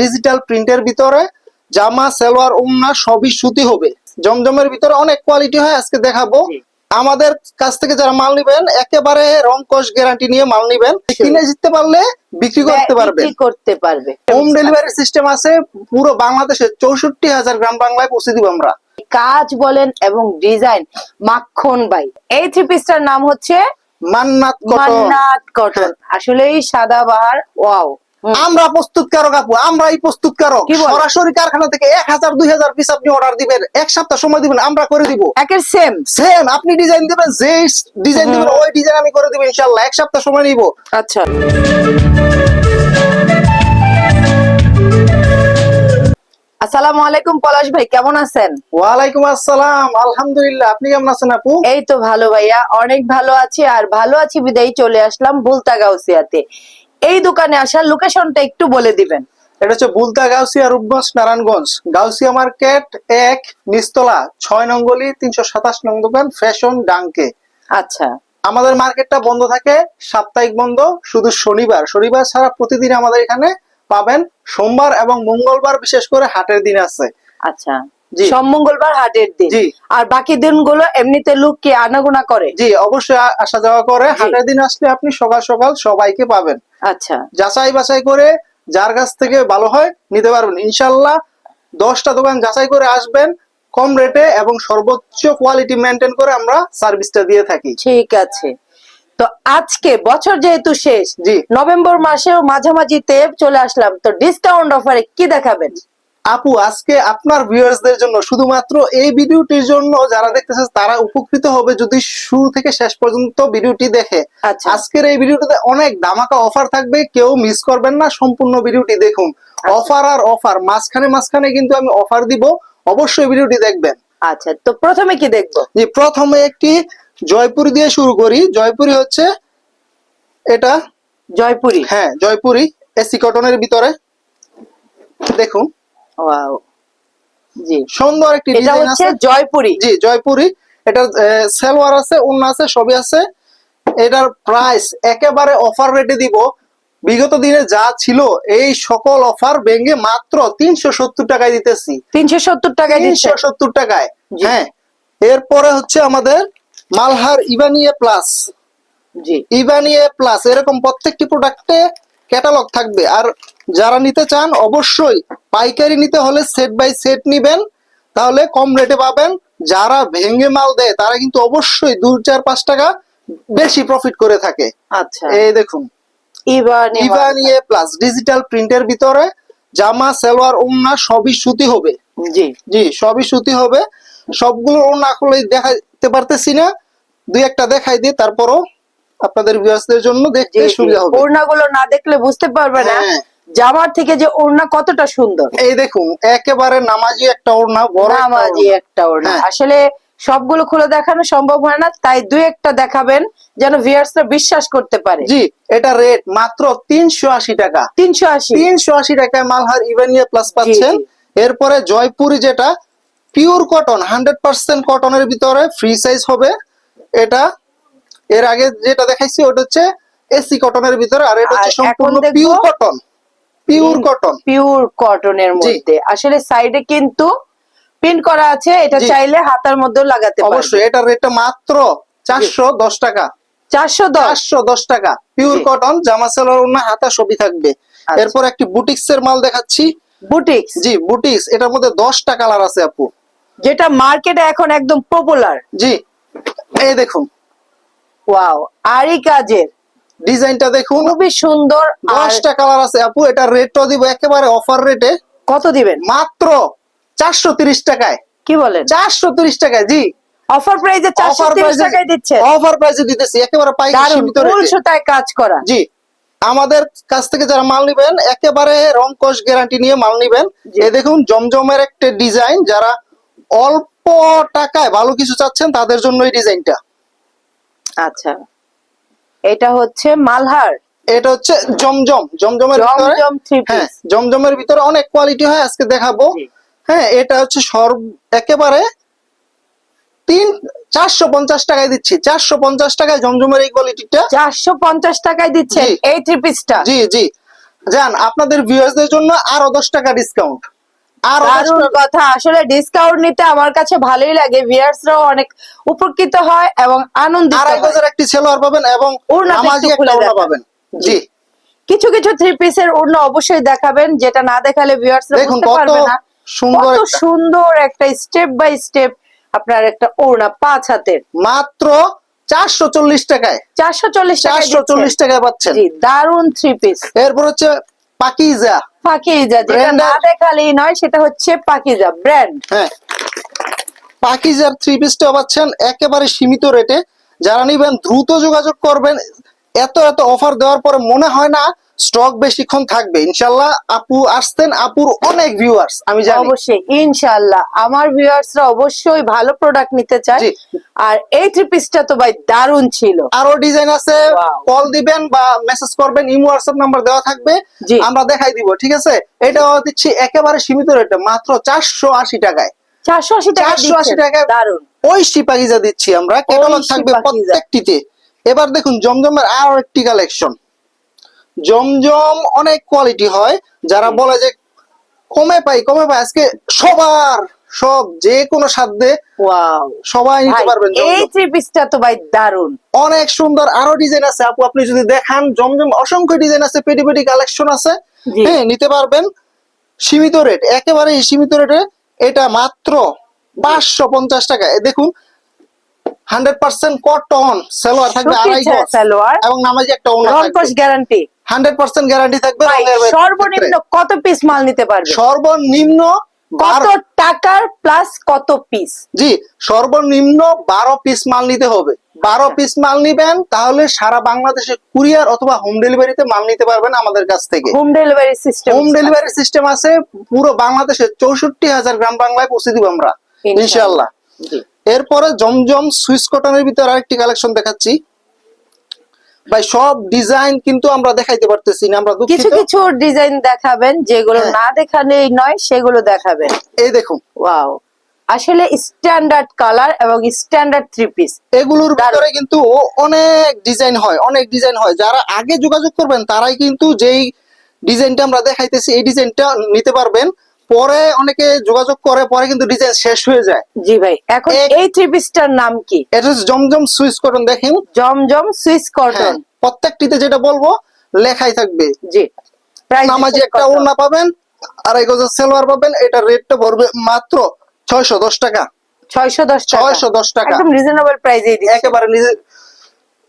Digital প্রিন্টের ভিতরে জামা সালোয়ার ওড়না সবই সুতি হবে। জমজমের ভিতরে অনেক কোয়ালিটি হয় আজকে দেখাবো। আমাদের কাছ থেকে যারা মাল নিবেন একেবারে রং কস গ্যারান্টি নিয়ে মাল নিবেন। কিনে জিততে পারলে বিক্রি করতে পারবেন। বিক্রি করতে পারবে। হোম ডেলিভারি সিস্টেম আছে পুরো বাংলাদেশে চৌষট্টি হাজার গ্রাম বাংলায় পৌঁছে দিব আমরা। কাজ বলেন এবং ডিজাইন মাখন বাই এই থ্রি পিসটার নাম হচ্ছে মান্নাত কটন। মান্নাত কটন। আসলেই সাদাবাহার ওয়াও। আমরা প্রস্তুত প্রস্তুতকারক আপু আমরাই প্রস্তুতকারক? সরাসরি কারখানা থেকে এক হাজার দুই হাজার পিস আপনি অর্ডার দিবেন। এক সপ্তাহ সময় দিবেন আমরা করে দিব। একের সেম সেম আপনি ডিজাইন দিবেন যে ডিজাইন দিবেন ওই ডিজাইন আমি করে দিব ইনশাল্লাহ এক সপ্তাহ সময় নিব। আচ্ছা। আসসালামু আলাইকুম পলাশ ভাই কেমন আছেন? ওয়ালাইকুম আসসালাম আলহামদুলিল্লাহ। আপনি কেমন আছেন আপু? এই তো ভালো ভাইয়া অনেক ভালো আছি আর ভালো আছি বিদায় চলে আসলাম বুলতা গাউসিয়াতে এই দোকানে আসার লোকেশনটা একটু বলে দিবেন। এটা হচ্ছে বুলতা গাউসিয়া রূপগঞ্জ নারায়ণগঞ্জ। গাউসিয়া মার্কেট এক নিস্তলা ছয় নঙ্গলি তিনশো সাতাশ নং দোকান ফ্যাশন ডাঙ্কে। আচ্ছা। আমাদের মার্কেটটা বন্ধ থাকে সাপ্তাহিক বন্ধ শুধু শনিবার। শনিবার ছাড়া প্রতিদিন আমাদের এখানে পাবেন সোমবার এবং মঙ্গলবার বিশেষ করে হাটের দিন আছে। আচ্ছা। সব মঙ্গলবার হাটের দিন। আর বাকি দিনগুলো এমনিতে লোক কি আনাগোনা করে। জি অবশ্যই আসা যাওয়া করে। হাটের দিন আসলে আপনি সকাল সকাল সবাইকে পাবেন। আচ্ছা। যাচাই বাছাই করে যার কাছ থেকে ভালো হয় নিতে পারবেন। ইনশাল্লাহ দশটা দোকান যাচাই করে আসবেন কম রেটে এবং সর্বোচ্চ কোয়ালিটি মেনটেন করে আমরা সার্ভিসটা দিয়ে থাকি। ঠিক আছে। তো আজকে বছর যেহেতু শেষ জি। নভেম্বর মাসেও মাঝামাঝিতে চলে আসলাম। তো ডিসকাউন্ট অফারে কি দেখাবেন? আপু আজকে আপনার ভিউয়ার্সদের জন্য শুধুমাত্র এই ভিডিওটির জন্য যারা দেখতেছে তারা উপকৃত হবে যদি শুরু থেকে শেষ পর্যন্ত ভিডিওটি দেখে। আচ্ছা। আজকের এই ভিডিওটিতে অনেক দামাকা অফার থাকবে কেউ মিস করবেন না সম্পূর্ণ ভিডিওটি দেখুন। অফার আর অফার মাঝখানে মাঝখানে কিন্তু আমি অফার দিব অবশ্যই ভিডিওটি দেখবেন। আচ্ছা তো প্রথমে কি দেখব? যে প্রথমে একটি জয়পুরি দিয়ে শুরু করি। জয়পুরি হচ্ছে এটা জয়পুরি। হ্যাঁ জয়পুরি এসি কটনের ভিতরে। দেখুন। ওয়াও জি। সুন্দর একটি এটা ডিজাইন হচ্ছে আছে। জয়পুরি। জি জয়পুরি। এটা সেলওয়ার আছে অন্য আছে সবই আছে। এটার প্রাইস একেবারে অফার রেটে দিব। বিগত দিনে যা ছিল এই সকল অফার ভেঙে মাত্র তিনশো সত্তর টাকায় দিতেছি। তিনশো সত্তর টাকায় তিনশো সত্তর টাকায়। হ্যাঁ। এরপরে হচ্ছে আমাদের মালহার ইবানিয়ে প্লাস। জি। ইবানিয়ে প্লাস এরকম প্রত্যেকটি প্রোডাক্টে ক্যাটালগ থাকবে। আর যারা নিতে চান অবশ্যই পাইকারি নিতে হলে সেট বাই সেট নিবেন। তাহলে কম রেটে পাবেন। যারা ভেঙে মাল দেয় তারা কিন্তু অবশ্যই দু চার পাঁচ টাকা বেশি প্রফিট করে থাকে। আচ্ছা। এই দেখুন। ইবানিয়ে প্লাস ডিজিটাল প্রিন্টের ভিতরে জামা সালোয়ার ওড়না সবই সুতি হবে। জি। জি সবই সুতি হবে। সবগুলো ওড়না খুলে দেখাতে পারতেছি না। দুই একটা দেখাই দিই তারপরও আপনাদের ভিউয়ার্সদের জন্য দেখতে। সুবিধা হবে। ওড়নাগুলো না দেখলে বুঝতে পারবে না। হ্যাঁ। জামার থেকে যে ওড়না কতটা সুন্দর। এই দেখুন একেবারে নামাজি একটা ওড়না বড় নামাজি। একটা ওড়না। হ্যাঁ। আসলে সবগুলো খুলে দেখানো সম্ভব হয় না তাই দুই একটা দেখাবেন যেন ভিউয়ার্সরা বিশ্বাস করতে পারে। জি এটা রেট মাত্র তিনশো আশি টাকা। তিনশো আশি। তিনশো আশি টাকায় মালহার ইভেনিয়া প্লাস পাচ্ছেন। এরপরে জয়পুরি যেটা পিওর কটন হান্ড্রেড পার্সেন্ট কটনের ভিতরে ফ্রি সাইজ হবে। এটা এর আগে যেটা দেখাইছি ওটা হচ্ছে এসি কটনের ভিতরে আর এটা হচ্ছে সম্পূর্ণ pure cotton pure cotton pure কটনের মধ্যে। আসলে সাইডে কিন্তু প্রিন্ট করা আছে এটা। চাইলে হাতার মধ্যেও লাগাতে অবশ্যই এটার রেটটা মাত্র চারশো দশ টাকা। চারশো দশ? চারশো দশ টাকা। পিওর কটন জামা সালোয়ার ওড়না হাতা সবই থাকবে। আচ্ছা। এরপর একটি বুটিক্স এর মাল দেখাচ্ছি। বুটিক্স জি বুটিক্স এটার মধ্যে দশটা কালার আছে আপু। যেটা মার্কেটে এখন একদম পপুলার জি এই দেখুন। ওয়াও আরই কাজের। ডিজাইনটা দেখুন। খুবই সুন্দর কালার আছে আপু এটা রেটও দিব একেবারে অফার রেটে কত দিবেন? মাত্র চারশো তিরিশ টাকায়। কি বলেন? চারশো তিরিশ টাকায় জি। অফার প্রাইসে চারশো অফার তিরিশ টাকায় দিচ্ছে। অফার প্রাইসে দিতেছি একেবারে পাইকারি সীমিত ফুল রেটে সুতায় কাজ করা। জি। আমাদের কাছ থেকে যারা মাল নিবেন একেবারে রং কস গ্যারান্টি নিয়ে মাল নিবেন। এ দেখুন জমজমের একটা ডিজাইন যারা অল্প টাকায় ভালো কিছু চাচ্ছেন তাদের জন্য এই ডিজাইনটা আচ্ছা। এটা হচ্ছে মালহার? এটা হচ্ছে জমজম জমজমের ভিতরে হ্যাঁ জমজমের ভিতরে অনেক কোয়ালিটি হয় আজকে দেখাবো। হ্যাঁ এটা হচ্ছে সর্ব একেবারে তিন চারশো পঞ্চাশ টাকায় দিচ্ছি। চারশো পঞ্চাশ টাকায় জমজমের এই কোয়ালিটিটা চারশো পঞ্চাশ টাকায় দিচ্ছে এই থ্রি পিসটা জি জি। যান আপনাদের ভিউয়ার্সদের জন্য আরও দশ টাকা ডিসকাউন্ট দারুণ কথা। আসলে ডিসকাউন্ট নিতে আমার কাছে ভালোই লাগে। ভিউয়ার্সরাও অনেক উপকৃত হয় এবং আনন্দিত আড়াই। গজের একটি সেলোয়ার পাবেন এবং নামাজি একটা ওড়না পাবেন। জি। কিছু কিছু থ্রি পিসের ওড়না অবশ্যই দেখাবেন যেটা না দেখালে ভিউয়ার্সরা বুঝতে পারবে না। সুন্দর সুন্দর একটা স্টেপ বাই স্টেপ আপনার একটা ওড়না পাঁচ হাতের। মাত্র চারশো চল্লিশ টাকায়। চারশো চল্লিশ চারশো চল্লিশ টাকায় পাচ্ছেন। দারুণ থ্রি পিস এরপর হচ্ছে পাকিজা। পাকিজা যেটা না দেখালেই নয় সেটা হচ্ছে পাকিজা ব্র্যান্ড হ্যাঁ। পাকিজার থ্রি পিসটা পাচ্ছেন একেবারে সীমিত রেটে যারা নিবেন দ্রুত যোগাযোগ করবেন এত এত অফার দেওয়ার পরে মনে হয় না স্টক বেশিক্ষণ থাকবে। ইনশাল্লাহ আপু আসতেন আপুর অনেক ভিউয়ার্স আমি জানি। অবশ্যই ইনশাআল্লাহ আমার ভিউয়ার্সরা অবশ্যই ভালো প্রোডাক্ট নিতে চায়। আর এই থ্রি পিসটা তো ভাই দারুণ ছিল। আরও ডিজাইন আছে কল দিবেন বা মেসেজ করবেন ইমো হোয়াটসঅ্যাপ নাম্বার দেওয়া থাকবে আমরা দেখাই দিব ঠিক আছে? এটাও দিচ্ছি একেবারে সীমিত রেটে মাত্র চারশো আশি টাকায়। চারশো আশি টাকা 480 টাকায় দারুণ। ওই পাকিজা দিচ্ছি আমরা। ক্যাটালগ থাকবে। প্রত্যেকটিতে। এবার দেখুন জমজমের আরও একটি কালেকশন জমজম অনেক কোয়ালিটি হয় যারা বলে যে কমে পাই কমে পাই আজকে সবার সব যে কোনো সাধ্যে সবাই নিতে পারবেন এই। থ্রি পিসটা তো ভাই দারুণ। অনেক সুন্দর আরও ডিজাইন আছে। আপু আপনি যদি দেখান জমজম অসংখ্য ডিজাইন আছে পেটি পেটি কালেকশন আছে। হ্যাঁ নিতে পারবেন। সীমিত রেট একেবারে সীমিত রেটে এটা মাত্র পাঁচশো পঞ্চাশ টাকা। দেখুন হান্ড্রেড পার্সেন্ট কটন সেলোয়ার থাকবে আড়াই গজ। এবং নামাজি একটা রংকশ গ্যারান্টি। হান্ড্রেড পার্সেন্ট গ্যারান্টি থাকবে ভাই রঙের ক্ষেত্রে। সর্বনিম্ন কত পিস মাল নিতে পারবে? সর্বনিম্ন কত বারো টাকার প্লাস কত পিস জি সর্বনিম্ন বারো পিস মাল নিতে হবে। বারো আচ্ছা। পিস মাল নিবেন তাহলে সারা বাংলাদেশে কুরিয়ার অথবা হোম ডেলিভারিতে মাল নিতে পারবেন আমাদের কাছ থেকে। Home delivery system home delivery system আছে পুরো বাংলাদেশে চৌষট্টি হাজার গ্রাম বাংলায় পৌঁছে দিব আমরা ইনশাল্লাহ এরপরে জমজম সুইস কটনের ভিতরে আরেকটি কালেকশন দেখাচ্ছি। ভাই সব ডিজাইন কিন্তু আমরা দেখাইতে পারতেছি না আমরা কিছু কিছু ডিজাইন দেখাবেন যেগুলো হ্যাঁ। না দেখালেই নয় সেগুলো দেখাবেন। এই দেখুন। ওয়াও। আসলে স্ট্যান্ডার্ড কালার এবং স্ট্যান্ডার্ড থ্রি পিস এগুলোর। ভিতরে কিন্তু অনেক ডিজাইন হয় অনেক ডিজাইন হয়। যারা আগে যোগাযোগ করবেন তারাই কিন্তু যেই ডিজাইনটা আমরা দেখাইতেছি এই ডিজাইনটা নিতে পারবেন। পরে অনেকে যোগাযোগ করে পরে কিন্তু ডিজাইন শেষ হয়ে যায়। জি ভাই এখন এই থ্রি পিসটার নাম কি? এটা জমজম সুইচ কটন দেখেন। জমজম সুইস হ্যাঁ, কটন প্রত্যেকটিতে যেটা বলব লেখাই থাকবে। জি প্রাইস নামাজি একটা ওড়না পাবেন আর এই গজের সেলোয়ার পাবেন এটা রেটটা পড়বে মাত্র ছয়শো দশ টাকা। ছয়শো দশ ছয়শো দশ টাকা। একদম রিজনেবল প্রাইসে একেবারে নিজে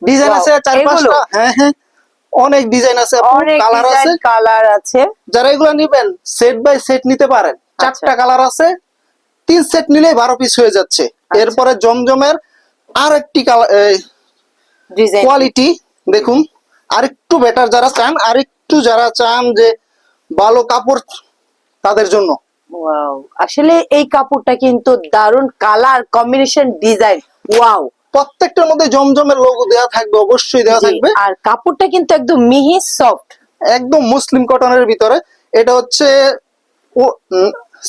ডিজাইন আছে চার? পাঁচটা হ্যাঁ হ্যাঁ। অনেক ডিজাইন আছে অনেক কালার আছে। কালার আছে। যারা এগুলো নিবেন সেট বাই সেট নিতে পারেন। চারটা কালার আছে তিন সেট নিলে বারো পিস হয়ে যাচ্ছে। আচ্ছা। এরপরে জমজমের আর একটি কোয়ালিটি দেখুন আরেকটু বেটার যারা চান আরেকটু যারা চান যে ভালো কাপড় তাদের জন্য। আসলে এই কাপড়টা কিন্তু দারুণ কালার কম্বিনেশন ডিজাইন ওয়াও প্রত্যেকটার মধ্যে জমজমের লোগো দেওয়া থাকবে অবশ্যই দেওয়া থাকবে। আর কাপড়টা কিন্তু একদম মিহি সফট একদম মুসলিম কটনের ভিতরে। এটা হচ্ছে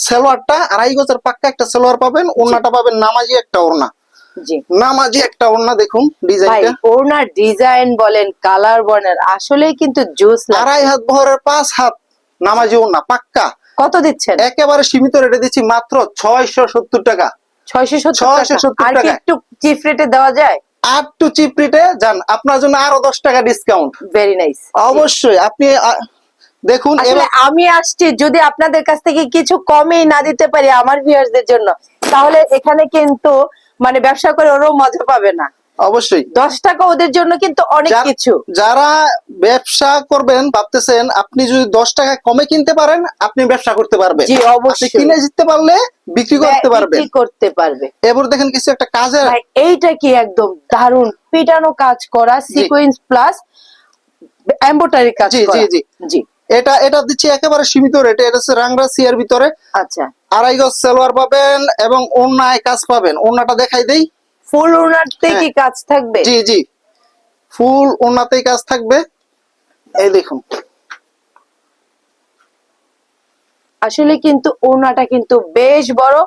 সালোয়ারটা আড়াই গজের পাক্কা একটা সালোয়ার পাবেন ওড়নাটা পাবেন নামাজি একটা ওড়না। জি। নামাজি একটা ওড়না দেখুন ডিজাইনটা। ওনার ডিজাইন বলেন কালার বলেন আসলেই কিন্তু জুস আড়াই হাত বহরের পাঁচ হাত নামাজি ওড়না পাক্কা। কত দিচ্ছেন? একেবারে সীমিত রেটে দিচ্ছি মাত্র ছয়শো সত্তর টাকা। ছয়শো সত্তর 670 আর কি টাকা। একটু চিপ রেটে দেওয়া যায়? আর টু চিপ রেটে যান আপনার জন্য আরও দশ টাকা ডিসকাউন্ট ভেরি নাইস অবশ্যই আপনি দেখুন আসলে আমি আসছি যদি আপনাদের কাছ থেকে কিছু কমই না দিতে পারি আমার ভিউয়ার্সদের জন্য তাহলে এখানে কিন্তু মানে ব্যবসা করে ওরও মজা পাবে না। অবশ্যই। দশ টাকা ওদের জন্য কিন্তু অনেক কিছু। যারা ব্যবসা করবেন ভাবতেছেন আপনি যদি দশ টাকা কমে কিনতে পারেন আপনি ব্যবসা করতে পারবেন। অবশ্যই। কিনে জিততে পারলে বিক্রি করতে পারবেন। বিক্রি করতে পারবে। এবার দেখেন কিছু একটা কাজের এইটা কি একদম দারুণ পিটানো কাজ করা সিকোয়েন্স প্লাস এমব্রয়ডারি কাজ জি, জি, জি। জি। এটা এটা দিচ্ছি একেবারে সীমিত রেটে এটা হচ্ছে রাংরা সিয়ার ভিতরে। আচ্ছা। আড়াই গজ সালোয়ার পাবেন এবং ওড়নায় কাজ পাবেন। ওড়নাটা দেখাই দেই। ফুল ওনারতে কি কাজ থাকবে? জি জি। ফুল ওড়নাতেই কাজ থাকবে। এই দেখুন। আসলে কিন্তু ওড়নাটা কিন্তু বেশ বড়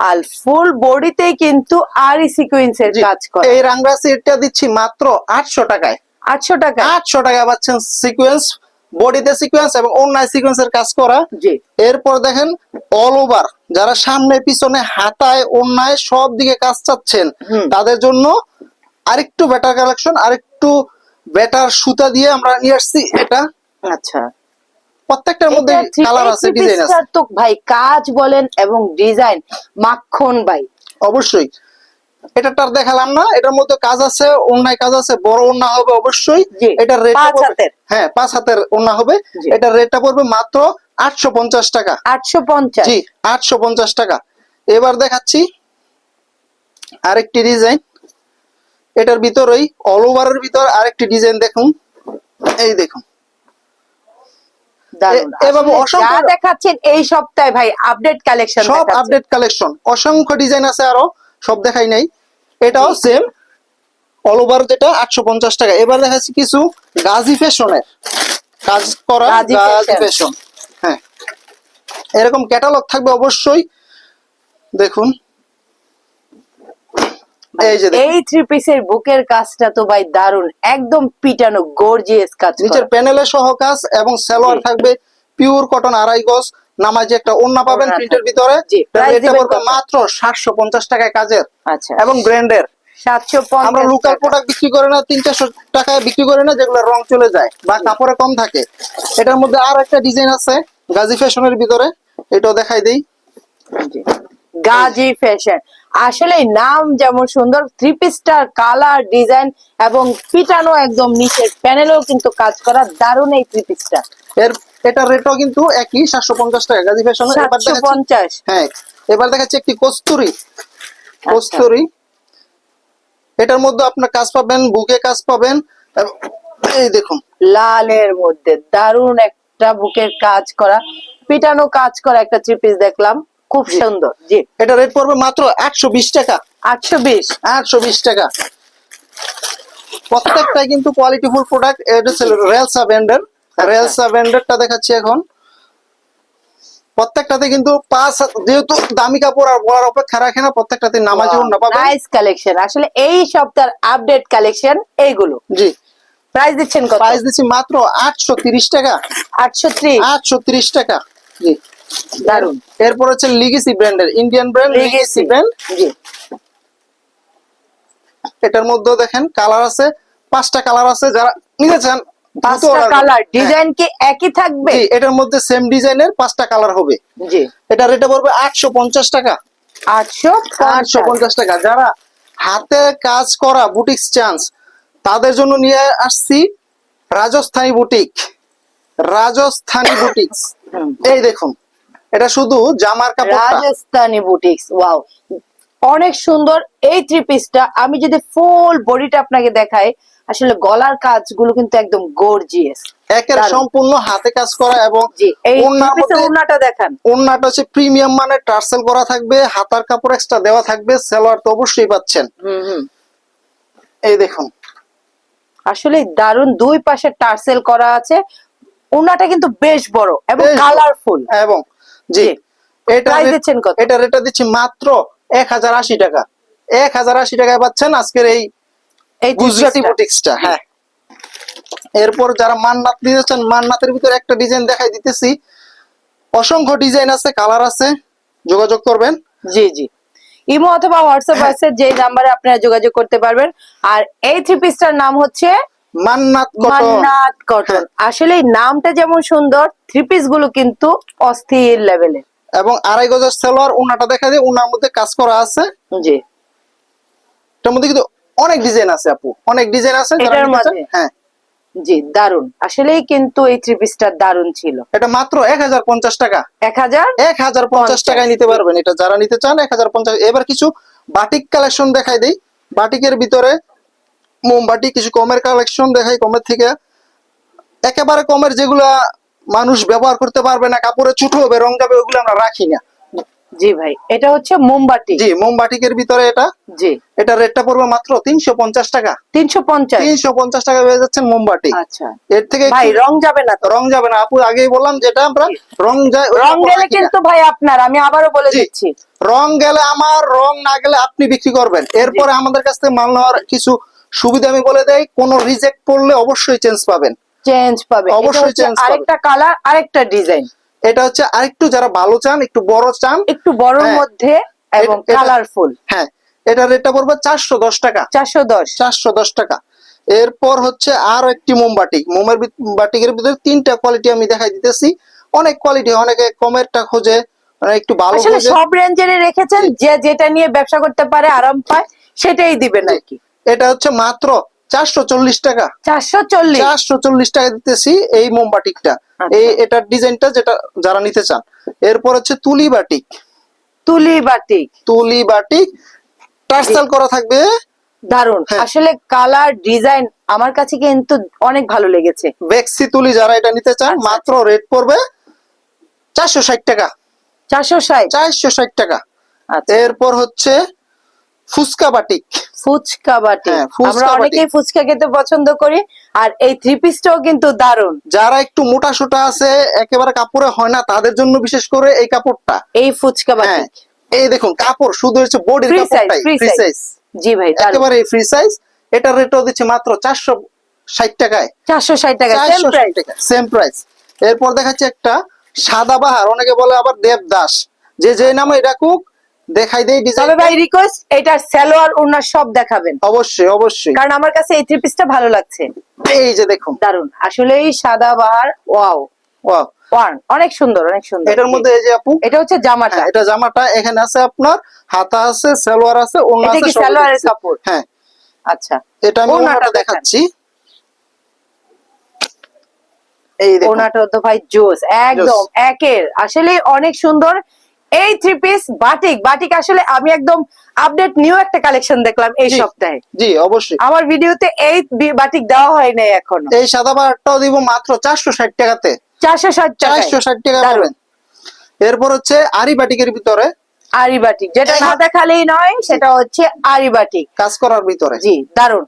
আর ফুল বডিতেই কিন্তু আরই সিকোয়েন্সের কাজ করে। এই রাংরা সিটটা দিচ্ছি মাত্র আটশো টাকায়। আটশো টাকা আটশো টাকা পাচ্ছেন সিকোয়েন্স বডিতে সিকোয়েন্স এবং অন্যায় সিকোয়েন্সের কাজ করা। জি। এরপর দেখেন অল ওভার যারা সামনে পিছনে হাতায় অন্যায় সব দিকে কাজ চাচ্ছেন তাদের জন্য আরেকটু বেটার কালেকশন আরেকটু বেটার সুতা দিয়ে আমরা নিয়ে আসছি এটা। আচ্ছা। প্রত্যেকটার মধ্যে কালার আছে ডিজাইন আছে। ভাই কাজ বলেন এবং ডিজাইন মাখন ভাই। অবশ্যই। এটাটার দেখালাম না এটার মধ্যে কাজ আছে অন্যায় কাজ আছে বড় অন্যা হবে অবশ্যই। জি, এটার রেট হ্যাঁ পাঁচ হাতের অন্যা হবে। জি। এটার রেটটা পড়বে মাত্র আটশো পঞ্চাশ টাকা। আটশো পঞ্চাশ। জি আটশো পঞ্চাশ টাকা। এবার দেখাচ্ছি আরেকটি ডিজাইন এটার ভিতরেই অল ওভারের ভিতর আরেকটি ডিজাইন দেখুন। এই দেখুন। দেখাচ্ছেন এই সপ্তাহে ভাই আপডেট কালেকশন সব আপডেট কালেকশন অসংখ্য ডিজাইন আছে আরও সব দেখাই নাই। এটাও সেম অল ওভার যেটা আটশো পঞ্চাশ টাকা। এবার দেখাচ্ছি কিছু গাজী ফ্যাশনের কাজ করা গাজী ফ্যাশন। হ্যাঁ এরকম ক্যাটালগ থাকবে অবশ্যই। দেখুন। এই থ্রি পিসের বুকের কাজটা তো ভাই দারুণ একদম পিটানো গর্জিয়াস কাজ নিচের করা। প্যানেলে সহ কাজ এবং সালোয়ার থাকবে পিওর কটন আড়াই গজ। নামাজে একটা ওন্না পাবেন প্রিন্টের ভিতরে। পড়বে মাত্র সাতশো পঞ্চাশ টাকায় কাজের আচ্ছা। এবং ব্র্যান্ডের। আমরা লোকাল প্রোডাক্ট বিক্রি করে না তিন চারশো টাকায় বিক্রি করে না যেগুলো রং চলে যায় বা কাপড়ে কম থাকে। এটার মধ্যে আর একটা ডিজাইন আছে গাজী ফ্যাশনের ভিতরে। এটাও দেখাই দেই। গাজী ফ্যাশন। আসলে নাম যেমন সুন্দর থ্রি পিসটার কালার ডিজাইন এবং পিটানো একদম নিচের প্যানেলেও কিন্তু কাজ করা দারুণ এই থ্রি পিসটা এর এটার রেটও কিন্তু একই সাতশো পঞ্চাশ টাকা। গাজী ফ্যাশনের এবার হ্যাঁ এবার দেখাচ্ছি একটি কস্তুরি। আচ্ছা। কস্তুরি। এটার মধ্যে আপনার কাজ পাবেন বুকে কাজ পাবেন। এই দেখুন। লালের মধ্যে দারুণ একটা বুকের কাজ করা পিটানো কাজ করা একটা থ্রি পিস দেখলাম। খুব সুন্দর জি। এটা রেট পড়বে মাত্র একশো বিশ টাকা। আটশো বিশ। আটশো বিশ টাকা। প্রত্যেকটাই কিন্তু কোয়ালিটিফুল প্রোডাক্ট এটা রেলসা ব্র্যান্ডের রেলসা ব্র্যান্ডেরটা দেখাচ্ছি এখন। প্রত্যেকটাতে কিন্তু পাঁচ যেহেতু দামি কাপড় আর বলার অপেক্ষা রাখে না প্রত্যেকটাতে নামাজি না পাবেন নাইস কালেকশন আসলে এই সপ্তাহের আপডেট কালেকশন এইগুলো। জি। প্রাইস দিচ্ছেন কত? প্রাইস দিচ্ছি মাত্র আটশো তিরিশ টাকা। আটশো ত্রিশ? আটশো তিরিশ টাকা। জি। দারুণ। এরপর হচ্ছে লিগেসি ব্র্যান্ডের ইন্ডিয়ান ব্র্যান্ড লিগেসি। ব্র্যান্ড জি। এটার মধ্যে দেখেন কালার আছে পাঁচটা কালার আছে যারা নিতে চান পাঁচটা। কালার হ্যাঁ। ডিজাইন কি একই থাকবে? এটার মধ্যে সেম ডিজাইনের পাঁচটা কালার হবে। জি। এটা রেটে পড়বে আটশো পঞ্চাশ টাকা। আটশো আটশো পঞ্চাশ টাকা। যারা হাতে কাজ করা বুটিক চান্স তাদের জন্য নিয়ে আসছি রাজস্থানী বুটিক রাজস্থানী বুটিক এই দেখুন এটা শুধু জামার কাপড়টা। রাজস্থানী বুটিক্স ওয়াও অনেক সুন্দর এই থ্রি পিসটা আমি যদি ফুল বডিটা আপনাকে দেখাই আসলে গলার কাজগুলো কিন্তু একদম গর্জিয়াস একের। সম্পূর্ণ হাতে কাজ করা এবং ওড়নাটা দেখান। ওড়নাটা হচ্ছে প্রিমিয়াম মানে টার্সেল করা থাকবে হাতার কাপড় এক্সট্রা দেওয়া থাকবে সালোয়ার তো অবশ্যই পাচ্ছেন। এই দেখুন। আসলে দারুণ দুই পাশে টার্সেল করা আছে। ওড়নাটা কিন্তু বেশ বড় এবং কালারফুল এবং জি। জি। এটা দিচ্ছেন কত? এটা রেটটা দিচ্ছি মাত্র এক হাজার আশি টাকা। এক হাজার আশি টাকায় পাচ্ছেন আজকের এই এই গুজরাটি বুটিক্সটা হ্যাঁ। এরপর যারা মান্নাত দিতেছেন মান্নাতের ভিতরে একটা ডিজাইন দেখাই দিতেছি। অসংখ্য ডিজাইন আছে কালার আছে। যোগাযোগ করবেন। জি জি। ইমো অথবা হোয়াটসঅ্যাপ হ্যাঁ। আছে যে নাম্বারে আপনারা যোগাযোগ করতে পারবেন। আর এই থ্রি পিসটার নাম হচ্ছে মান্নাত কটন। মান্নাত কটন। হ্যাঁ। আসলে নামটা যেমন সুন্দর থ্রি পিসগুলো কিন্তু অস্থির লেভেলে এবং আড়াই গজের সালোয়ার উনাটা দেখা যায় উনার মধ্যে কাজ করা আছে। জি। এটার মধ্যে কিন্তু অনেক ডিজাইন আছে আপু। অনেক ডিজাইন আছে এটার মাঝে? হ্যাঁ। জি দারুণ আসলেই কিন্তু এই থ্রি পিসটা দারুণ ছিল। এটা মাত্র এক হাজার পঞ্চাশ টাকা। এক হাজার এক হাজার পঞ্চাশ টাকায় নিতে পারবেন। এটা যারা নিতে চান এক হাজার পঞ্চাশ। এবার কিছু বাটিক কালেকশন দেখাই দেই। বাটিকের ভিতরে মোমবাটি কিছু কমের কালেকশন দেখাই কমের থেকে। একেবারে কমের যেগুলা মানুষ ব্যবহার করতে পারবে না কাপড়ে ছুটো হবে রং যাবে ওগুলো আমরা রাখি না। জি ভাই এটা হচ্ছে মোমবাতি। জি মোমবাটিকের ভিতরে এটা? জি। এটা রেটটা পড়বে মাত্র তিনশো পঞ্চাশ টাকা। তিনশো পঞ্চাশ। তিনশো পঞ্চাশ টাকা হয়ে যাচ্ছে মোমবাটি আচ্ছা। এর থেকে ভাই রং যাবে না তো? রং যাবে না। আপু আগেই বললাম যেটা আমরা রং যায় রং গেলে কিন্তু ভাই আপনার আমি আবারও বলে দিচ্ছি। রং গেলে আমার রং না গেলে আপনি বিক্রি করবেন। এরপরে আমাদের কাছ থেকে মাল নেওয়ার কিছু সুবিধা আমি বলে দেই। কোনো রিজেক্ট পড়লে অবশ্যই চেঞ্জ পাবেন। চেঞ্জ পাবে অবশ্যই চেঞ্জ আরেকটা কালার আরেকটা ডিজাইন এটা হচ্ছে আরেকটু যারা ভালো চান একটু বড় চান একটু বড়র হ্যাঁ। মধ্যে এবং কালারফুল হ্যাঁ এটা রেটটা পড়বে চারশো দশ টাকা। চারশো দশ। চারশো দশ টাকা। এরপর হচ্ছে আর একটি মোমবাটি মোমের বাটিকের ভিতরে তিনটা কোয়ালিটি আমি দেখাই দিতেছি। অনেক কোয়ালিটি অনেকে কমেরটা খোঁজে মানে একটু ভালো আসলে সব রেঞ্জের রেখেছেন যে যেটা নিয়ে ব্যবসা করতে পারে আরাম পায় সেটাই দিবেন আর কি এটা হচ্ছে মাত্র চারশো চল্লিশ টাকা। চারশো চল্লিশ। চারশো চল্লিশ টাকা দিতেছি এই মোমবাটিকটা। এই এটার ডিজাইনটা যেটা যারা নিতে চান। এরপর হচ্ছে তুলি বাটিক। তুলি বাটিক। তুলি বাটিক। টার্সাল করা থাকবে। দারুণ হ্যাঁ। আসলে কালার ডিজাইন আমার কাছে কিন্তু অনেক ভালো লেগেছে। বেক্সি তুলি যারা এটা নিতে চান আচ্ছা। মাত্র রেট পড়বে চারশো ষাট টাকা। চারশো ষাট? চারশো ষাট টাকা। আচ্ছা। এরপর হচ্ছে ফুচকা বাটিক। ফুচকা বাটি। হ্যাঁ, আমরা অনেকেই ফুচকা খেতে পছন্দ করি আর এই থ্রি পিসটাও কিন্তু যারা একটু মোটা সোটা আছে একেবারে কাপড়ে হয় না তাদের জন্য বিশেষ করে এই কাপড়টা। এই ফুচকা বাটি। হ্যাঁ এই দেখুন কাপড় শুধু হচ্ছে বডির কাপড়টাই ফ্রি সাইজ জি ভাই একেবারে ফ্রি সাইজ দিচ্ছে মাত্র চারশো ষাট টাকায়। চারশো ষাট টাকা সেম চারশো প্রাইস টাকা সেম প্রাইস এরপর দেখাচ্ছে একটা সাদা বাহার অনেকে বলে আবার দেবদাস। যে যে নামে ডাকুক দেখাই দেই ডিজাইন ভাই রিকোয়েস্ট এটার সালোয়ার ওনার সব দেখাবেন। অবশ্যই অবশ্যই। কারণ আমার কাছে এই থ্রি পিসটা ভালো লাগছে। এই যে দেখুন। দারুণ আসলে এই সাদা বাহার ওয়াও। ওয়াও। অনেক সুন্দর অনেক সুন্দর। এটার মধ্যে এই যে আপু? এটা হচ্ছে জামাটা। হ্যাঁ, এটা জামাটা। এখানে আছে আপনার হাতা আছে সালোয়ার আছে ওড়না এটা আছে সালোয়ারের কাপড়? হ্যাঁ। আচ্ছা। এটা আমি ওড়নাটা। দেখাচ্ছি। এই দেখুন। তো ভাই জোস একদম একের। আসলে অনেক সুন্দর এই থ্রি পিস বাটিক বাটিক আসলে আমি একদম আপডেট নিউ একটা কালেকশন দেখলাম এই সপ্তাহে। জি অবশ্যই। আমার ভিডিওতে এই বাটিক দেওয়া হয় নাই এখন। এই সাদা বারটাও দিব মাত্র চারশো ষাট টাকাতে। চারশো ষাট চারশো ষাট টাকা পাবেন। এরপর হচ্ছে আরি বাটিকের ভিতরে। আরি বাটিক যেটা না দেখালেই নয় সেটা হচ্ছে আরি বাটিক। কাজ করার ভিতরে। জি দারুণ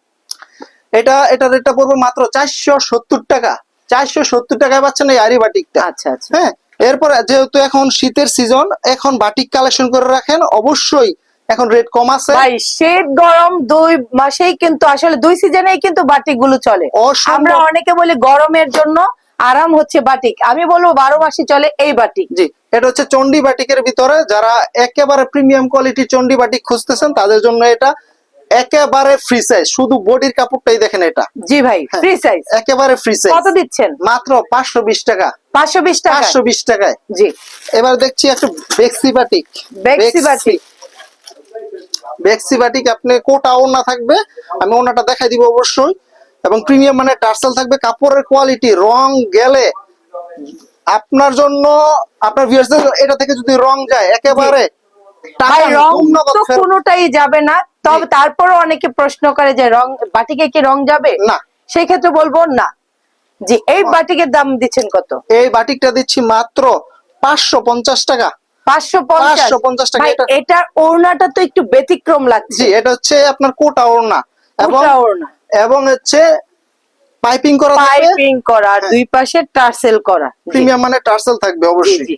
এটা এটা রেটটা পড়বে মাত্র চারশো সত্তর টাকা। চারশো সত্তর টাকায় পাচ্ছেন এই আরি বাটিকটা। আচ্ছা আচ্ছা। হ্যাঁ এরপর যেহেতু এখন শীতের সিজন এখন বাটিক কালেকশন করে রাখেন অবশ্যই এখন রেট কম আছে। ভাই শীত গরম দুই মাসেই কিন্তু আসলে দুই সিজনেই কিন্তু বাটিকগুলো চলে। আমরা অনেকে বলি গরমের জন্য আরাম হচ্ছে বাটিক। আমি বলব বারো মাসে চলে এই বাটিক। জি এটা হচ্ছে চন্ডি বাটিকের ভিতরে। যারা একেবারে প্রিমিয়াম কোয়ালিটি চন্ডি বাটিক খুঁজতেছেন তাদের জন্য এটা একেবারে ফ্রি সাইজ শুধু বডির কাপড়টাই দেখেন এটা। জি ভাই হ্যাঁ। ফ্রি সাইজ একেবারে ফ্রি সাইজ কত দিচ্ছেন? মাত্র পাঁচশো বিশ টাকা। পাঁচশো বিশ টাকা পাঁচশো বিশ টাকায়। জি। এবার দেখছি একটা বেক্সি বাটিক। বেক্সি বাটিক। বেক্সি বাটিক আপনি কোটা ওনা থাকবে আমি ওনাটা দেখাই দিব অবশ্যই। এবং প্রিমিয়াম মানে টার্সাল থাকবে কাপড়ের কোয়ালিটি রং গেলে আপনার জন্য আপনার ভিউয়ার্সদের এটা থেকে যদি রং যায় একেবারে ভাই রং তো। কোনোটাই যাবে না। তবে। তারপরও অনেকে প্রশ্ন করে যে রং বাটিকে কি রং যাবে? না। সেই ক্ষেত্রে বলব না। জি এই বাটিকের দাম দিচ্ছেন কত? এই বাটিকটা দিচ্ছি মাত্র পাঁচশো পঞ্চাশ টাকা। পাঁচশো পঞ্চাশ? টাকা। এটার ওড়নাটা তো একটু ব্যতিক্রম লাগছে। জি এটা হচ্ছে আপনার কোটা ওড়না। এবং এবং হচ্ছে পাইপিং করা পাইপিং করা দুই পাশে টার্সেল করা। প্রিমিয়াম মানে টার্সেল থাকবে অবশ্যই।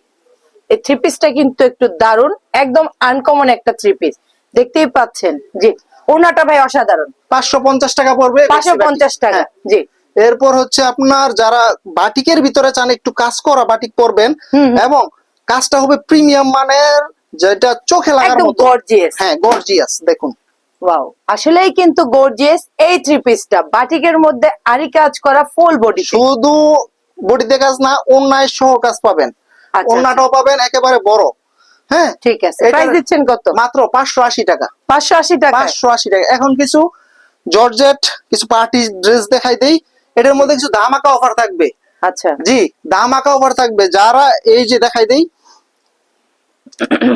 এই থ্রি পিসটা কিন্তু একটু দারুণ একদম আনকমন একটা থ্রি পিস। দেখতেই পাচ্ছেন। জি ওনাটা ভাই অসাধারণ। পাঁচশো পঞ্চাশ টাকা পড়বে। পাঁচশো পঞ্চাশ টাকা হ্যাঁ। জি। এরপর হচ্ছে আপনার যারা বাটিকের ভিতরে চান একটু কাজ করা বাটিক পরবেন হুম। এবং কাজটা হবে প্রিমিয়াম মানের যেটা চোখে লাগার মতো। গর্জিয়াস হ্যাঁ গর্জিয়াস দেখুন। ওয়াও আসলেই কিন্তু গর্জিয়াস এই থ্রি পিসটা বাটিকের মধ্যে আরি কাজ করা ফুল বডি শুধু বডিতে কাজ না অন্যায় সহ কাজ পাবেন। আচ্ছা, অন্যটাও পাবেন একেবারে বড়। হ্যাঁ? ঠিক আছে। প্রাইস দিচ্ছেন কত? মাত্র পাঁচশো আশি টাকা। পাঁচশো আশি টাকা পাঁচশো আশি টাকা। এখন কিছু জর্জেট কিছু পার্টি ড্রেস দেখাই দেই। এটার মধ্যে কিছু ধামাকা অফার থাকবে। আচ্ছা। জি ধামাকা অফার থাকবে। যারা এই যে দেখাই দেই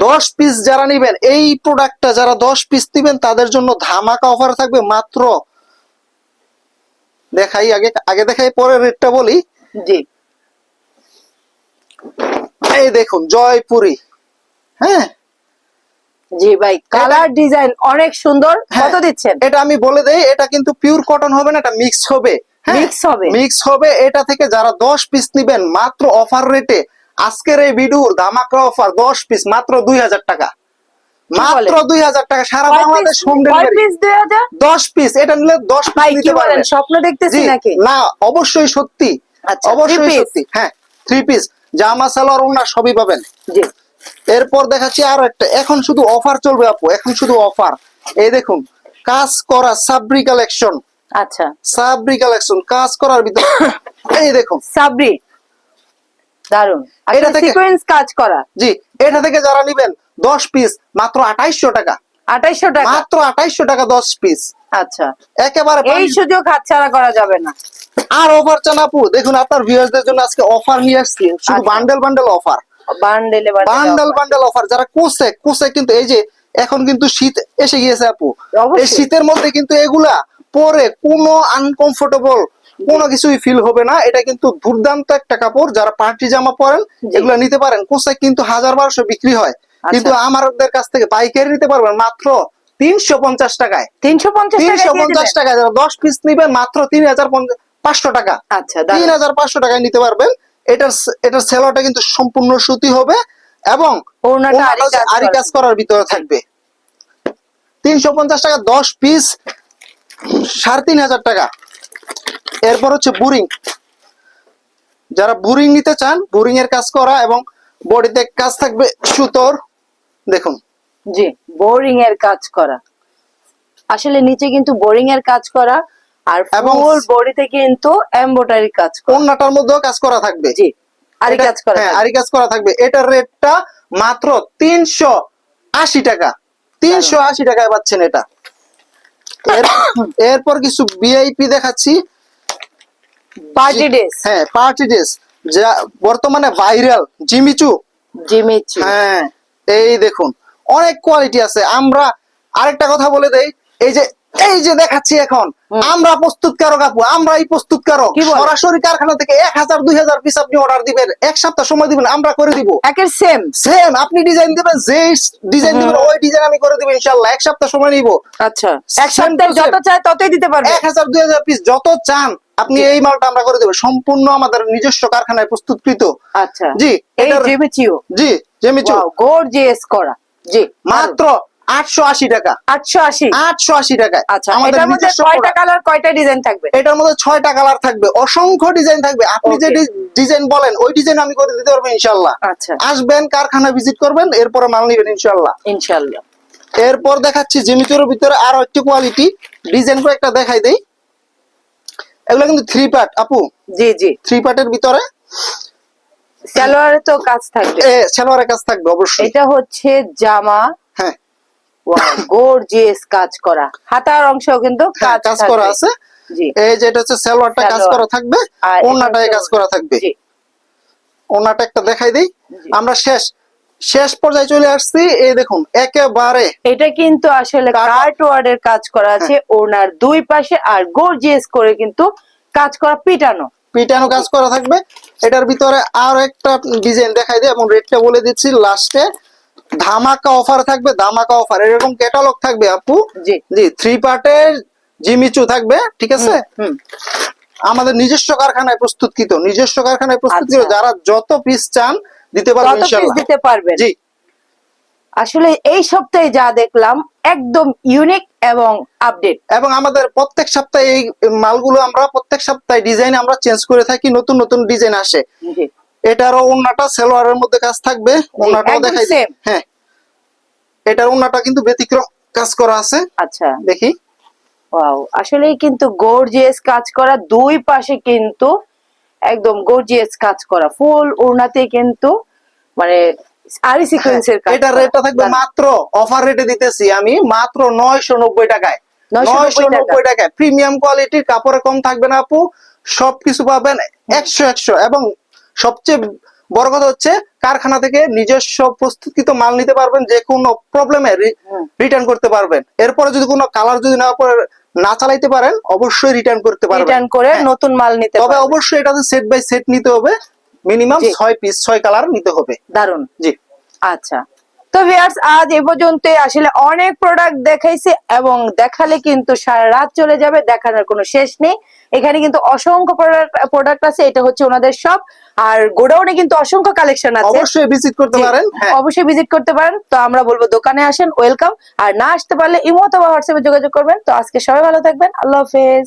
দশ পিস যারা নিবেন এই প্রোডাক্টটা যারা দশ পিস নিবেন তাদের জন্য ধামাকা অফার থাকবে মাত্র দেখাই আগে আগে দেখাই পরে রেটটা বলি। জি। এই দেখুন জয়পুরি। হ্যাঁ? জি ভাই কালার ডিজাইন অনেক সুন্দর। হ্যাঁ, কত দিচ্ছেন? এটা আমি বলে দেই এটা কিন্তু পিওর কটন হবে না এটা মিক্স হবে। Mix হবে? মিক্স হবে। এটা থেকে যারা দশ পিস নিবেন মাত্র অফার রেটে আজকের এই ভিডিওর ধামাকা অফার দশ পিস মাত্র দুই হাজার টাকা। মাত্র বলেন? দুই হাজার টাকা সারা বাংলাদেশ হোম ডেলিভারি piece দুই হাজার? দশ পিস এটা নিলে দশ ভাই পিস নিতে পারবেন। স্বপ্ন দেখতেছি নাকি? না অবশ্যই সত্যি। আচ্ছা, অবশ্যই সত্যি। হ্যাঁ থ্রি পিস জামা সালোয়ার ওনা সবই পাবেন। জি। এরপর দেখাচ্ছি আরও একটা। এখন শুধু অফার চলবে আপু। এখন শুধু অফার এই দেখুন কাজ করা সাবরি কালেকশন আচ্ছা। সাবরি কালেকশন কাজ করার ভিতরে এই দেখুন। সাবরি দারুণ এটা থেকে- সিকোয়েন্স কাজ করা। জি এটা থেকে যারা নিবেন দশ পিস মাত্র আঠাইশশো টাকা। আঠাইশশো টাকা। মাত্র আঠাইশশো টাকা দশ পিস আচ্ছা। একেবারে এই সুযোগ হাতছাড়া করা যাবে না। আর অফার চান আপু দেখুন আপনার ভিউয়ারদের জন্য আজকে অফার নিয়ে আসছি। শুধু। বান্ডেল বান্ডেল অফার বান্ডেলে বান্ডেল বান্ডেল অফার যারা কোসে কোসে কিন্তু এই যে এখন কিন্তু শীত এসে গিয়েছে আপু। এই শীতের মধ্যে কিন্তু এগুলা পরে কোনো আনকমফোর্টেবল কোনো কিছুই ফিল হবে না। এটা কিন্তু দুর্দান্ত একটা কাপড়। যারা পার্টি জামা পরেন। এগুলা নিতে পারেন। কোসে কিন্তু হাজার বারোশো বিক্রি হয়। আচ্ছা। কিন্তু আমাদের কাছ থেকে পাইকারি নিতে পারবেন মাত্র তিনশো পঞ্চাশ টাকায়। তিনশো পঞ্চাশ তিনশো পঞ্চাশ টাকায় যারা দশ পিস নিবেন মাত্র তিন হাজার পাঁচশো টাকা। আচ্ছা তিন হাজার পাঁচশো টাকায় নিতে পারবেন। এটার এটার সেলোয়ারটা কিন্তু সম্পূর্ণ সুতি হবে এবং আরি কাজ করার ভিতরে থাকবে। তিনশো পঞ্চাশ টাকা দশ পিস সাড়ে তিন হাজার টাকা। এরপর হচ্ছে বুরিং। যারা বুরিং নিতে চান বুরিং এর কাজ করা এবং বডিতে কাজ থাকবে সুতোর দেখুন। জি বোরিং এর কাজ করা। আসলে নিচে কিন্তু বোরিং এর কাজ করা আর ফুল বডিতে কিন্তু এমব্রয়ডারি কাজ করা। মধ্যেও কাজ করা থাকবে। জি আরি কাজ করা হ্যাঁ। আরি কাজ করা থাকবে। এটার রেটটা মাত্র তিনশো আশি টাকা। তিনশো আশি টাকায় পাচ্ছেন এটা। এরপর কিছু ভিআইপি দেখাচ্ছি। পার্টি ড্রেস হ্যাঁ পার্টি ড্রেস যা বর্তমানে ভাইরাল জিমিচু। জিমিচু। হ্যাঁ এই দেখুন অনেক কোয়ালিটি আছে। আমরা আরেকটা কথা বলে দেই এই যে এই যে দেখাচ্ছি এখন। আমরা প্রস্তুতকারক আপু আমরাই প্রস্তুতকারক? সরাসরি কারখানা থেকে এক হাজার দুই হাজার পিস আপনি অর্ডার দিবেন এক সপ্তাহ সময় দিবেন আমরা করে দিব। একের সেম সেম আপনি ডিজাইন দিবেন যে ডিজাইন দিবেন ওই ডিজাইন আমি করে দিব ইনশাল্লাহ এক সপ্তাহ সময় নিব। আচ্ছা। এক সপ্তাহে. যত চায় ততই দিতে পারবে। এক হাজার দুই হাজার পিস যত চান আপনি এই মালটা আমরা করে দেবো। সম্পূর্ণ আমাদের নিজস্ব কারখানায় প্রস্তুতকৃত। আচ্ছা। জি এই জিমিচিও জি জেমিচু ওয়াও গর্জিয়াস করা। জি মাত্র আটশো আশি টাকা। আটশো আশি? আটশো আশি টাকায়। আচ্ছা আমাদের এটার মধ্যে কয়টা কালার কয়টা ডিজাইন থাকবে? এটার মধ্যে ছয়টা কালার থাকবে। অসংখ্য ডিজাইন থাকবে। আপনি যে ডিজাইন বলেন ওই ডিজাইন আমি করে দিতে পারব ইনশাল্লাহ আচ্ছা। আসবেন কারখানা ভিজিট করবেন এরপরে মাল নিবেন ইনশাল্লাহ ইনশাল্লাহ এরপর দেখাচ্ছি জিমিচুর ভিতরে আরও একটি কোয়ালিটি ডিজাইন কয়েকটা দেখাই দেই। এগুলো কিন্তু থ্রি পার্ট আপু জি জি। থ্রি পার্টের ভিতরে সালোয়ারে তো কাজ থাকবে। এ, সালোয়ারের কাজ থাকবে অবশ্যই। এটা হচ্ছে জামা গর্জিয়াস কাজ করা। হাতার অংশেও কিন্তু হ্যাঁ, কাজ। করা আছে। এই যে এটা হচ্ছে সালোয়ারটা কাজ করা থাকবে হচ্ছে কাজ করা থাকবে। জি। ওনাটা একটা দেখাই দেই। আমরা শেষ শেষ পর্যায়ে চলে আসছি। এই দেখুন একেবারে এটা কিন্তু আসলে কার্ট ওয়ার্ডের কাজ করা আছে ওনার দুই পাশে আর গর্জিয়াস করে কিন্তু কাজ করা পিটানো। পিটানো কাজ করা থাকবে। এটার ভিতরে আর একটা ডিজাইন দেখাই দিই এবং রেটটা বলে দিচ্ছি লাস্টে ধামাকা অফার থাকবে ধামাকা অফার এরকম ক্যাটালগ থাকবে আপু। জি। জি থ্রি পার্টের জিমিচু থাকবে ঠিক আছে? আমাদের নিজস্ব কারখানায় প্রস্তুতকৃত নিজস্ব কারখানায় প্রস্তুতকৃত আচ্ছা। যারা যত পিস চান দিতে পারবেন দিতে পারবেন। জি। আসলে এই সপ্তাহে যা দেখলাম একদম ইউনিক এবং আপডেট এবং আমাদের প্রত্যেক সপ্তাহে এই মালগুলো আমরা প্রত্যেক সপ্তাহে ডিজাইন আমরা চেঞ্জ করে থাকি নতুন নতুন ডিজাইন আসে। এটারও ওন্নাটা সেলোয়ারের মধ্যে কাজ থাকবে ওন্নাটাও দেখাই। হ্যাঁ এটার ওন্নাটা কিন্তু ব্যতিক্রম কাজ করা আছে। আচ্ছা। দেখি। ওয়াও আসলেই কিন্তু গর্জিয়াস কাজ করা দুই পাশে কিন্তু একদম গর্জিয়াস কাজ করা ফুল ওড়নাতে কিন্তু মানে আরি সিকোয়েন্সের কাজ এটার করা। রেটটা থাকবে মাত্র অফার রেটে দিতেছি আমি মাত্র নয়শো নব্বই টাকায়। 990 নয়শো নব্বই টাকায়। প্রিমিয়াম কোয়ালিটির কাপড়ে কম থাকবে না আপু সবকিছু পাবেন একশো একশো। এবং সবচেয়ে বড় কথা হচ্ছে কারখানা থেকে নিজস্ব প্রস্তুতকৃত মাল নিতে পারবেন যে কোনো প্রবলেমে রিটার্ন করতে পারবেন। এরপরে যদি কোনো কালার যদি পরে না চালাইতে পারেন অবশ্যই রিটার্ন করতে পারবেন। রিটার্ন করে হ্যাঁ। নতুন মাল নিতে তবে অবশ্যই এটাতে সেট বাই সেট নিতে হবে। মিনিমাম জি। ছয় পিস ছয় কালার নিতে হবে। দারুণ জি। আচ্ছা। তো ভিউয়ার্স আজ এ পর্যন্ত আসলে অনেক প্রোডাক্ট দেখাইছে এবং দেখালে কিন্তু সারা রাত চলে যাবে দেখানোর কোনো শেষ নেই। এখানে কিন্তু অসংখ্য প্রোডাক্ট আছে। এটা হচ্ছে ওনাদের শপ আর গোডাউনে কিন্তু অসংখ্য কালেকশন আছে। অবশ্যই ভিজিট করতে পারেন হ্যাঁ। অবশ্যই ভিজিট করতে পারেন। তো আমরা বলব দোকানে আসেন ওয়েলকাম আর না আসতে পারলে ইমো অথবা হোয়াটসঅ্যাপে যোগাযোগ করবেন। তো আজকে সবাই ভালো থাকবেন। আল্লাহ হাফেজ।